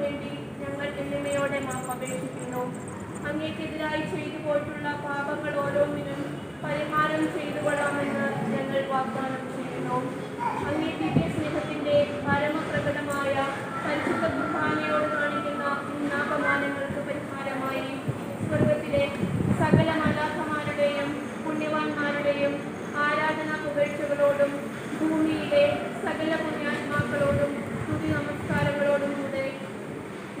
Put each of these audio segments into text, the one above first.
വേണ്ടി ഞങ്ങൾ എന്നിമയോടെ മാപ്പ് അപേക്ഷിക്കുന്നു. അങ്ങേക്കെതിരായി ചെയ്തു പോയിട്ടുള്ള പാപങ്ങൾ ഓരോന്നിനും പരിഹാരം ചെയ്തു കൊള്ളാമെന്ന് ഞങ്ങൾ വാഗ്ദാനം ചെയ്യുന്നു. അങ്ങേ ദിവ്യ സ്നേഹത്തിന്റെ പരമപ്രകടമായ പരിശുദ്ധ കുർബാനയോട് കാണിക്കുന്ന ഉന്നാപമാനങ്ങൾക്ക് പരിഹാരമായി സ്വർഗത്തിലെ സകല മലാഖമാരുടെയും പുണ്യവാന്മാരുടെയും ആരാധനാ പുകഴ്ചകളോടും ഭൂമിയിലെ സകല പുണ്യാത്മാക്കളോടും സ്തുതി നമസ്കാരങ്ങളോടും കൂടെ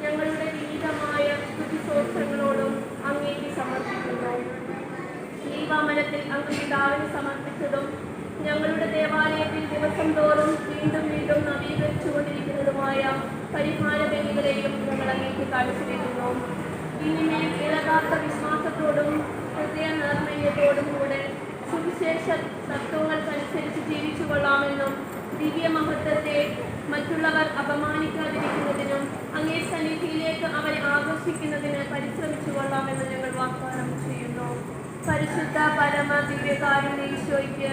ഞങ്ങളുടെ വിനീതമായ സ്തുതിസോത്രങ്ങളോടും അങ്ങേക്ക് സമർപ്പിക്കുന്നു ദീപാമലത്തിൽ അങ്ങ് പിതാവിന് സമർപ്പിച്ചതും ഞങ്ങളുടെ ദേവാലയത്തിൽ ദിവസം തോറും വീണ്ടും വീണ്ടും നവീകരിച്ചുകൊണ്ടിരിക്കുന്നതുമായ പരിഹാര ബലികളെയും ഞങ്ങൾ അങ്ങേക്ക് കാഴ്ചവെക്കുന്നു. ഇനിമേൽ ഇളകാത്ത വിശ്വാസത്തോടും ഹൃദയ നിർമ്മയത്തോടും കൂടെ സുവിശേഷ തത്വങ്ങൾക്കനുസരിച്ച് ജീവിച്ചു കൊള്ളാമെന്നും ദിവ്യ മഹത്വത്തെ മറ്റുള്ളവർ അപമാനിക്കാതിരിക്കുന്നതിനും അങ്ങേ സന്നിധിയിലേക്ക് അവരെ ആഘോഷിക്കുന്നതിന് പരിശ്രമിച്ചു കൊള്ളാമെന്ന് ഞങ്ങൾ വാഗ്ദാനം ചെയ്യുന്നു. പരിശുദ്ധ പരമ ദിവ്യകാരുണ്യ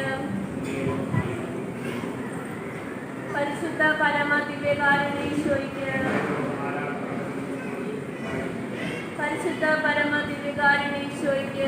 പരിശുദ്ധ പരമ ദിവ്യകാരുണ്യ പരിശുദ്ധ പരമ ദിവ്യകാരുണ്യ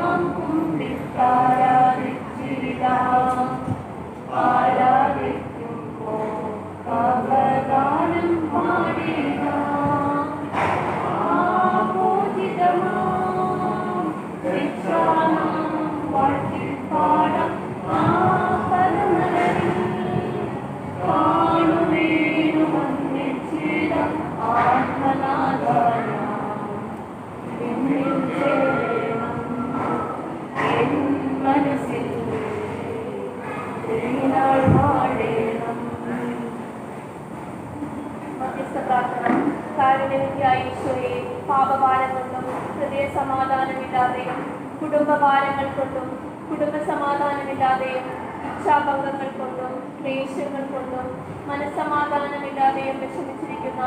കുടുംബഭാരങ്ങൾ കൊണ്ടും കുടുംബ സമാധാനമില്ലാതെയും ഇച്ഛാഭംഗങ്ങൾ കൊണ്ടും ക്ലേശങ്ങൾ കൊണ്ടും മനസ്സമാധാനമില്ലാതെയും വിഷമിച്ചിരിക്കുന്ന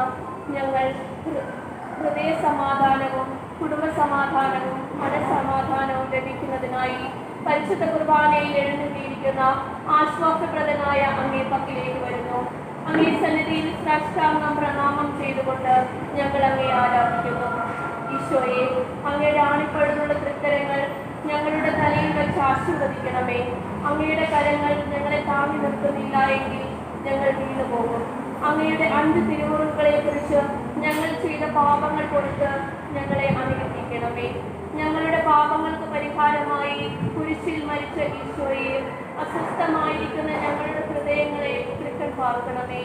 ഞങ്ങൾ ഹൃദയ സമാധാനവും കുടുംബ സമാധാനവും മനസ്സമാധാനവും ലഭിക്കുന്നതിനായി പരിശുദ്ധ കുർബാനയിൽ എഴുന്നേറ്റിയിരിക്കുന്ന ആശ്വാസപ്രദനായ അങ്ങേ പക്കിലേക്ക് വരുന്നു. അങ്ങേ സന്നിധിയിൽ സാഷ്ടാംഗം പ്രണാമം ചെയ്തുകൊണ്ട് ഞങ്ങൾ അങ്ങേ ആരാധിക്കുന്നു. ഈശോയെ അങ്ങയുടെ ആണിപ്പഴുന്നുള്ള തൃക്കരങ്ങൾ ഞങ്ങളുടെ തലയിൽ വെച്ച് ആശീർവദിക്കണമേ. അങ്ങയുടെ കരങ്ങൾ ഞങ്ങളെ താങ്ങി നിർത്തുന്നില്ല എങ്കിൽ ഞങ്ങൾ വീണു പോകും അങ്ങയുടെ അഞ്ച് തിരുമുറുകളെ കുറിച്ച് ഞങ്ങൾ ചെയ്ത പാപങ്ങൾ കൊടുത്ത് ഞങ്ങളെ അനുഗ്രഹിക്കണമേ. ഞങ്ങളുടെ പാപങ്ങൾക്ക് പരിഹാരമായി കുരിശിൽ മരിച്ച ഈശോയെ അസ്വസ്ഥമായിരിക്കുന്ന ഞങ്ങളുടെ ഹൃദയങ്ങളെ തൃക്കൺ പാർക്കണമേ.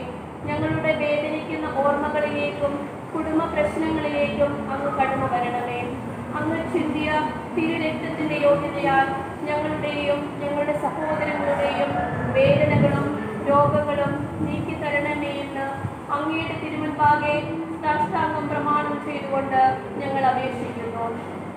ഞങ്ങളുടെ വേദനിക്കുന്ന ഓർമ്മകളിലേക്കും കുടുംബ പ്രശ്നങ്ങളിലേക്കും അങ്ങ് കടന്നു വരണമേ. അങ്ങ് ചിന്തിയ തിരുരക്തത്തിന്റെ യോഗ്യതയാൽ ഞങ്ങളുടെയും ഞങ്ങളുടെ സഹോദരങ്ങളുടെയും വേദനകളും രോഗങ്ങളും നീക്കി തരണമേ എന്ന് അങ്ങയുടെ തിരുമുൻപാകെ സാഷ്ടാംഗം പ്രമാണം ചെയ്തുകൊണ്ട് ഞങ്ങൾ അപേക്ഷിക്കുന്നു.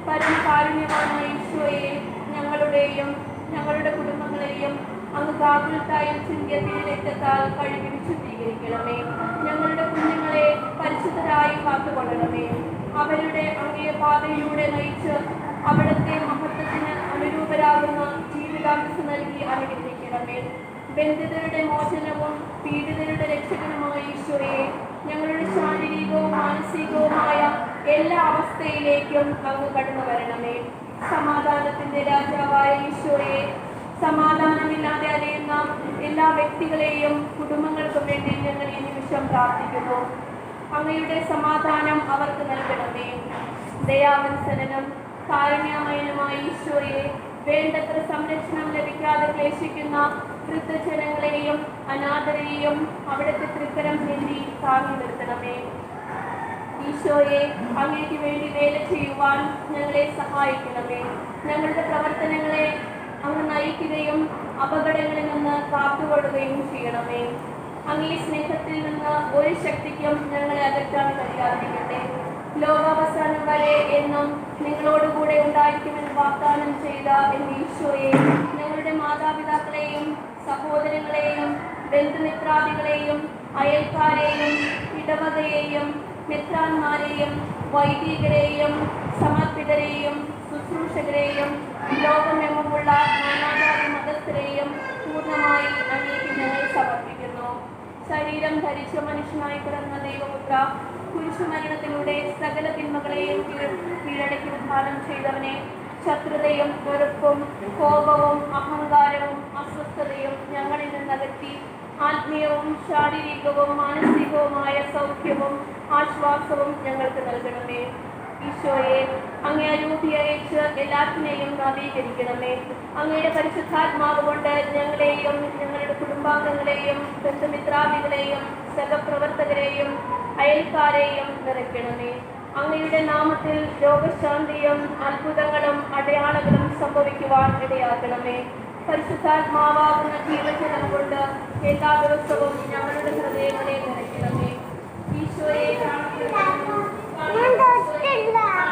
പരമകാരുണ്യമാണ് ഈശോയെ ഞങ്ങളുടെയും ഞങ്ങളുടെ കുടുംബങ്ങളെയും അങ്ങ് കാകുലത്തായും ചിന്തിയ തിരുരക്തത്താൽ കഴുകി വിശുദ്ധീകരിക്കണമേ. ഞങ്ങളുടെ കുഞ്ഞുങ്ങളെ പരിശുദ്ധരായി കാത്തുകൊള്ളണമേ. അവരുടെ അങ്ങേ പാതയിലൂടെ നയിച്ച് അവിടുത്തെ മഹത്വത്തിന് അനുരൂപരാകുന്ന ജീവിതാംശം നൽകി അനുഗ്രഹിക്കണമേ. ബന്ധിതരുടെ മോചനവും പീഡിതരുടെ രക്ഷകനുമായ ഈശോയെ ഞങ്ങളുടെ ശാരീരികവും മാനസികവുമായ എല്ലാ അവസ്ഥയിലേക്കും അങ്ങ് കടന്നു വരണമേ. സമാധാനത്തിന്റെ രാജാവായ ഈശോയെ സമാധാനമില്ലാതെ അറിയുന്ന എല്ലാ വ്യക്തികളെയും കുടുംബങ്ങൾക്കും വേണ്ടി ഞങ്ങൾ ഈ നിമിഷം പ്രാർത്ഥിക്കുന്നു. അങ്ങയുടെ സമാധാനം അവർക്ക് നൽകണമേ. ദയാവത്സരനും കാരുണ്യമയനുമായ ഈശോയെ വേണ്ടത്ര സംരക്ഷണം ലഭിക്കാതെ ക്ലേശിക്കുന്ന വൃദ്ധജനങ്ങളെയും അനാഥരെയും അവിടുത്തെ തൃക്കരം നീന്തി താങ്ങി നിർത്തണമേ. ഈശോയെ അങ്ങേക്ക് വേണ്ടി വേല ചെയ്യുവാൻ ഞങ്ങളെ സഹായിക്കണമേ. ഞങ്ങളുടെ പ്രവർത്തനങ്ങളെ അങ്ങ് നയിക്കുകയും അപകടങ്ങളിൽ നിന്ന് കാത്തുകൊള്ളുകയും ചെയ്യണമേ. അങ്ങേ സ്നേഹത്തിൽ നിന്ന് ഒരു ശക്തിക്കും ഞങ്ങളെ അകറ്റാൻ കഴിയാതിരിക്കട്ടെ ലോകാവസാനം വരെ എന്നും നിങ്ങളോടുകൂടെ ഉണ്ടായിരിക്കുമെന്ന് വാഗ്ദാനം ചെയ്ത എന്റെ ഈശോയെ ഞങ്ങളുടെ മാതാപിതാക്കളെയും സഹോദരങ്ങളെയും ബന്ധുമിത്രാദികളെയും അയൽക്കാരെയും ഇടവകയെയും മിത്രാന്മാരെയും വൈദികരെയും സമർപ്പിതരെയും ശുശ്രൂഷകരെയും ലോകമെങ്ങുമുള്ള നാനാജാതി മതസ്ഥരെയും പൂർണമായി അങ്ങേക്ക് ഞങ്ങൾ സമർപ്പിക്കുന്നു. ശരീരം ധരിച്ച മനുഷ്യനായി പിറന്ന ദൈവപുത്ര കുരിശുമരണത്തിലൂടെ സകല തിന്മകളെയും കീഴ് കീഴടക്കി ഉദ്ധാനം ചെയ്തവനെ ശത്രുതയും വെറുപ്പും കോപവും അഹങ്കാരവും അസ്വസ്ഥതയും ഞങ്ങളിൽ നിന്നകറ്റി ആത്മീയവും ശാരീരികവും മാനസികവുമായ സൗഖ്യവും ആശ്വാസവും ഞങ്ങൾക്ക് നൽകണമേ. ഈശോയെ അങ്ങേ അയച്ച് എല്ലാത്തിനെയും നവീകരിക്കണമേ. അങ്ങയുടെ പരിശുദ്ധാത്മാവ് കൊണ്ട് ഞങ്ങളെയും ഞങ്ങളുടെ കുടുംബാംഗങ്ങളെയും ബന്ധുമിത്രാദികളെയും സഹപ്രവർത്തകരെയും അയൽക്കാരെയും നിറയ്ക്കണമേ. അങ്ങയുടെ നാമത്തിൽ രോഗശാന്തിയും അത്ഭുതങ്ങളും അടയാളങ്ങളും സംഭവിക്കുവാൻ ഇടയാക്കണമേ. പരിശുദ്ധാത്മാവാകുന്ന ജീവജലം കൊണ്ട് എല്ലാ ദിവസവും ഞങ്ങളുടെ ഹൃദയങ്ങളെ നിറയ്ക്കണമേ. ഈശോയെ കാണപ്പെടുന്നു ഞാൻ തൊട്ടില്ല. അപ്പൊ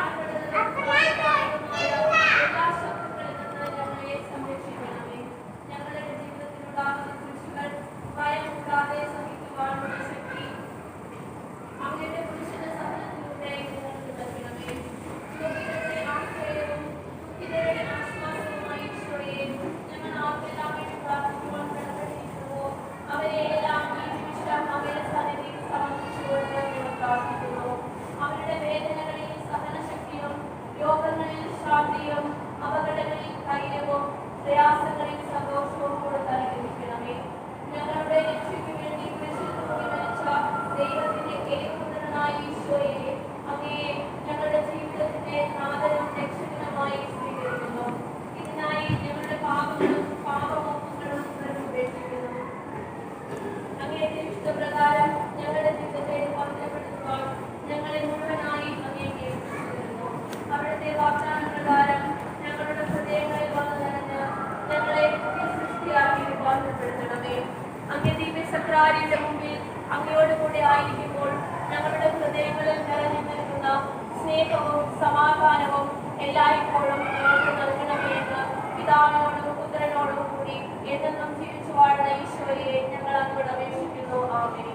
ദിവ്യസക്രാരിയുടെ മുമ്പിൽ അങ്ങയോട് കൂടെ ആയിരിക്കുമ്പോൾ ഞങ്ങളുടെ ഹൃദയങ്ങളിൽ നിറഞ്ഞു നിൽക്കുന്ന സ്നേഹവും സമാധാനവും എല്ലായ്പ്പോഴും ഞങ്ങൾക്ക് നൽകണമേ എന്ന് പിതാവിനോടും പുത്രനോടും കൂടി എന്നെന്നും ജീവിച്ചു വാഴുന്ന ഈശ്വരിയെ ഞങ്ങൾ അങ്ങോട്ട് അപേക്ഷിക്കുന്നു. ആമേ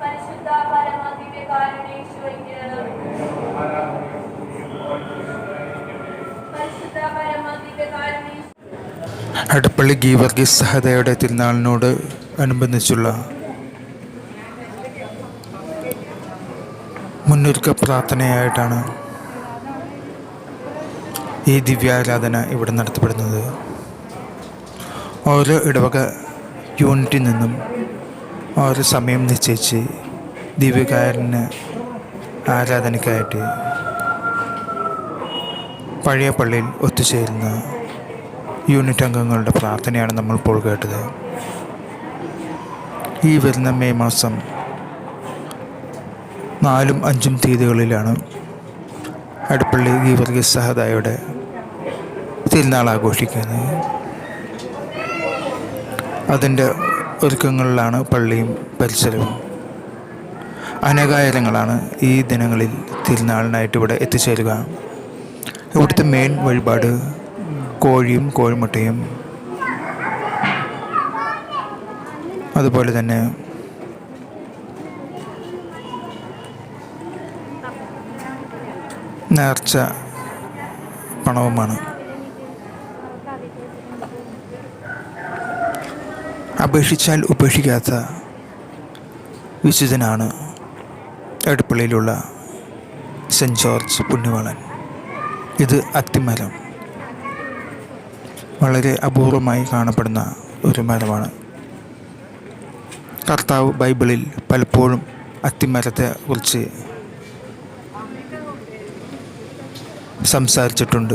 പരിശുദ്ധ പരമ ദിവ്യകാരുണ്യ ഈശോയ്ക്ക് പരിശുദ്ധ പരമ അടപ്പള്ളി ഗീവർഗീസ് സഹതയുടെ തിരുനാളിനോട് അനുബന്ധിച്ചുള്ള മുന്നൊരുക്ക പ്രാർത്ഥനയായിട്ടാണ് ഈ ദിവ്യാരാധന ഇവിടെ നടത്തപ്പെടുന്നത്. ഓരോ ഇടവക യൂണിറ്റിൽ നിന്നും ഓരോ സമയം നിശ്ചയിച്ച് ദിവ്യകാരന് ആരാധനയ്ക്കായിട്ട് പഴയ പള്ളിയിൽ ഒത്തുചേരുന്ന യൂണിറ്റ് അംഗങ്ങളുടെ പ്രാർത്ഥനയാണ് നമ്മൾ ഇപ്പോൾ കേട്ടത്. ഈ വരുന്ന മെയ് മാസം നാലും അഞ്ചും തീയതികളിലാണ് അടുപ്പള്ളി ഗീവർഗീസ് സഹദായുടെ തിരുനാൾ ആഘോഷിക്കുന്നത്. അതിന്റെ ഒരുക്കങ്ങളിലാണ് പള്ളിയും പരിസരവും അനേകായിരങ്ങളാണ് ഈ ദിനങ്ങളിൽ തിരുനാളിനായിട്ട് ഇവിടെ എത്തിച്ചേരുക. ഇവിടുത്തെ മെയിൻ വഴിപാട് കോഴിയും കോഴിമുട്ടയും അതുപോലെ തന്നെ. നേർച്ച പണവുമാണ്. അപേക്ഷിച്ചാൽ ഉപേക്ഷിക്കാത്ത വിശുദ്ധനാണ് എടുപ്പള്ളിയിലുള്ള സെന്റ് ജോർജ് പുണ്യവാളൻ. ഇത് അത്തിമരം. വളരെ അപൂർവമായി കാണപ്പെടുന്ന ഒരു മരമാണ്. കർത്താവ് ബൈബിളിൽ പലപ്പോഴും അത്തിമരത്തെ കുറിച്ച് സംസാരിച്ചിട്ടുണ്ട്.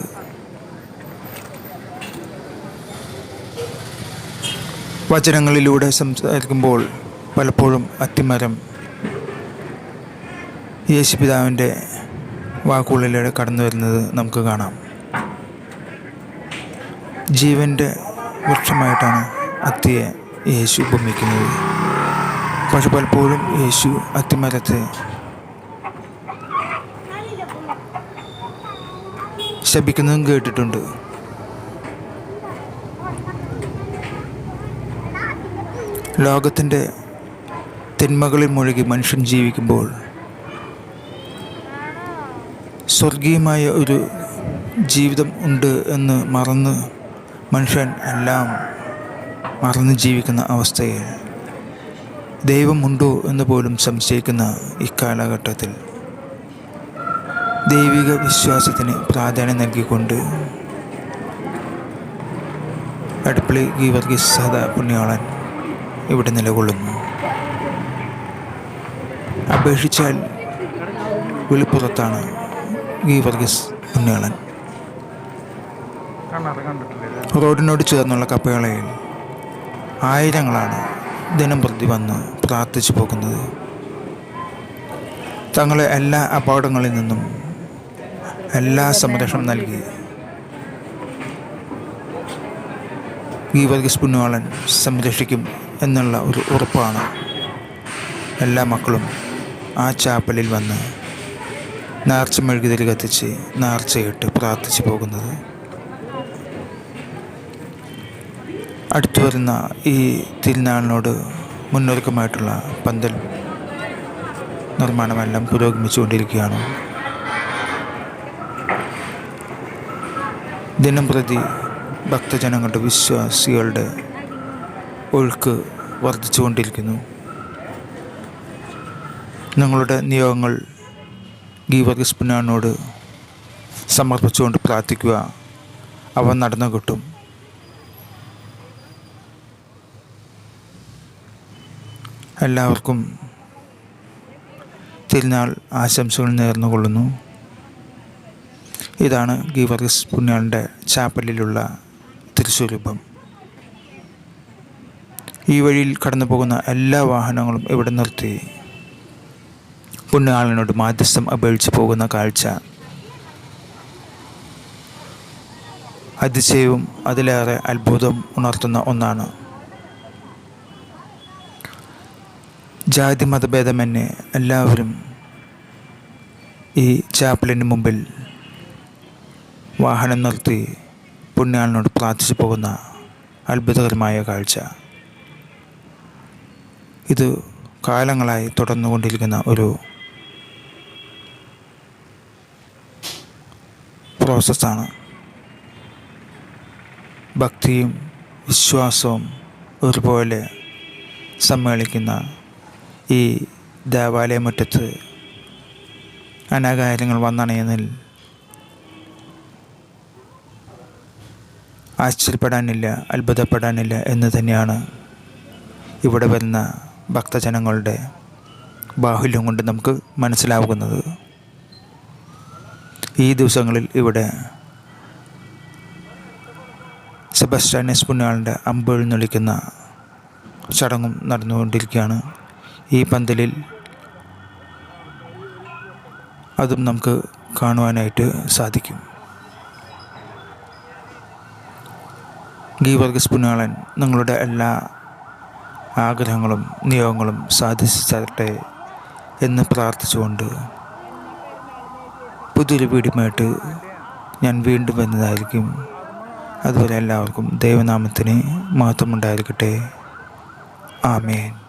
വചനങ്ങളിലൂടെ സംസാരിക്കുമ്പോൾ പലപ്പോഴും അത്തിമരം യേശുപിതാവിന്റെ വാക്കുകളിലൂടെ കടന്നു വരുന്നത് നമുക്ക് കാണാം. ജീവന്റെ വൃക്ഷമായിട്ടാണ് അത്തിയെ യേശു ഉപമിക്കുന്നത്. പക്ഷെ പലപ്പോഴും യേശു അത്തിമരത്തെ ശപിക്കുന്നതും കേട്ടിട്ടുണ്ട്. ലോകത്തിന്റെ തിന്മകളിൽ മുഴുകി മനുഷ്യൻ ജീവിക്കുമ്പോൾ സ്വർഗീയമായ ഒരു ജീവിതം ഉണ്ട് എന്ന് മറന്ന് മനുഷ്യൻ എല്ലാം മറന്ന് ജീവിക്കുന്ന അവസ്ഥയിൽ ദൈവമുണ്ടോ എന്ന് പോലും സംശയിക്കുന്ന ഇക്കാലഘട്ടത്തിൽ ദൈവിക വിശ്വാസത്തിന് പ്രാധാന്യം നൽകിക്കൊണ്ട് അടുപ്പിളി ഗീവർഗീസ് സദാ പുണ്യാളൻ ഇവിടെ നിലകൊള്ളുന്നു. അപേക്ഷിച്ചാൽ വെളിപ്പുറത്താണ് ഗീവർഗീസ് പുണ്യാളൻ. റോഡിനോട് ചേർന്നുള്ള കപ്പകളയിൽ ആയിരങ്ങളാണ് ദിനം പ്രതി വന്ന് പ്രാർത്ഥിച്ചു പോകുന്നത്. തങ്ങളെ എല്ലാ അപകടങ്ങളിൽ നിന്നും എല്ലാ സംരക്ഷണം നൽകി. ഈ വർഗീസ് പുണ്യവാളൻ സംരക്ഷിക്കും എന്നുള്ള ഒരു ഉറപ്പാണ്. എല്ലാ മക്കളും ആ ചാപ്പലിൽ വന്ന് നേർച്ച മെഴുകുതിരി കത്തിച്ച് നേർച്ചയിട്ട് പ്രാർത്ഥിച്ചു പോകുന്നത്. അടുത്തു വരുന്ന ഈ തിരുനാളിനോട് മുന്നൊരുക്കമായിട്ടുള്ള പന്തൽ നിർമ്മാണമെല്ലാം പുരോഗമിച്ചുകൊണ്ടിരിക്കുകയാണ്. ദിനം പ്രതി ഭക്തജനങ്ങളുടെ വിശ്വാസികളുടെ ഒഴുക്ക് വർദ്ധിച്ചുകൊണ്ടിരിക്കുന്നു. നിങ്ങളുടെ നിയോഗങ്ങൾ ഗീവർഗീസ് സമർപ്പിച്ചുകൊണ്ട് പ്രാർത്ഥിക്കുക. അവ നടന്നു കിട്ടും എല്ലാവർക്കും തിരുനാൾ ആശംസകൾ നേർന്നുകൊള്ളുന്നു. ഇതാണ് ഗീവർഗസ് പുണ്യാളിന്റെ ചാപ്പലിലുള്ള തിരുസ്വരൂപം ഈ വഴിയിൽ കടന്നു പോകുന്ന എല്ലാ വാഹനങ്ങളും ഇവിടെ നിർത്തി. പുണ്യാളിനോട് മാധ്യസ്ഥം അപേക്ഷിച്ച് പോകുന്ന കാഴ്ച. അതിശയവും അതിലേറെ അത്ഭുതം ഉണർത്തുന്ന ഒന്നാണ്. ജാതി മതഭേദമന്യേ എല്ലാവരും ഈ ചാപ്പലിന് മുമ്പിൽ വാഹനം നിർത്തി പുണ്യാളിനോട് പ്രാർത്ഥിച്ചു പോകുന്ന അത്ഭുതകരമായ കാഴ്ച. ഇത് കാലങ്ങളായി തുടർന്നുകൊണ്ടിരിക്കുന്ന ഒരു പ്രോസസ്സാണ്. ഭക്തിയും വിശ്വാസവും ഒരുപോലെ സമ്മേളിക്കുന്ന ഈ ദേവാലയമുറ്റത്ത് അനാകാര്യങ്ങൾ വന്നണയുന്നതിൽ ആശ്ചര്യപ്പെടാനില്ല അത്ഭുതപ്പെടാനില്ല എന്ന് തന്നെയാണ് ഇവിടെ വരുന്ന ഭക്തജനങ്ങളുടെ ബാഹുല്യം കൊണ്ട് നമുക്ക് മനസ്സിലാവുന്നത്. ഈ ദിവസങ്ങളിൽ ഇവിടെ സെബസ്റ്റാനിയസ് പുണ്യാളിന്റെ അമ്പെഴുന്നള്ളിക്കുന്ന ചടങ്ങും നടന്നുകൊണ്ടിരിക്കുകയാണ്. ഈ പന്തലിൽ അതും നമുക്ക് കാണുവാനായിട്ട് സാധിക്കും. ഗീവർഗസ് പുണ്യാളൻ നിങ്ങളുടെ എല്ലാ ആഗ്രഹങ്ങളും നിയോഗങ്ങളും സാധിച്ചു തരട്ടെ എന്ന് പ്രാർത്ഥിച്ചുകൊണ്ട് പുതിയൊരു വീടുമായിട്ട് ഞാൻ വീണ്ടും വരുന്നതായിരിക്കും. അതുപോലെ എല്ലാവർക്കും ദൈവനാമത്തിന് മഹത്വമുണ്ടായിരിക്കട്ടെ. ആമേൻ.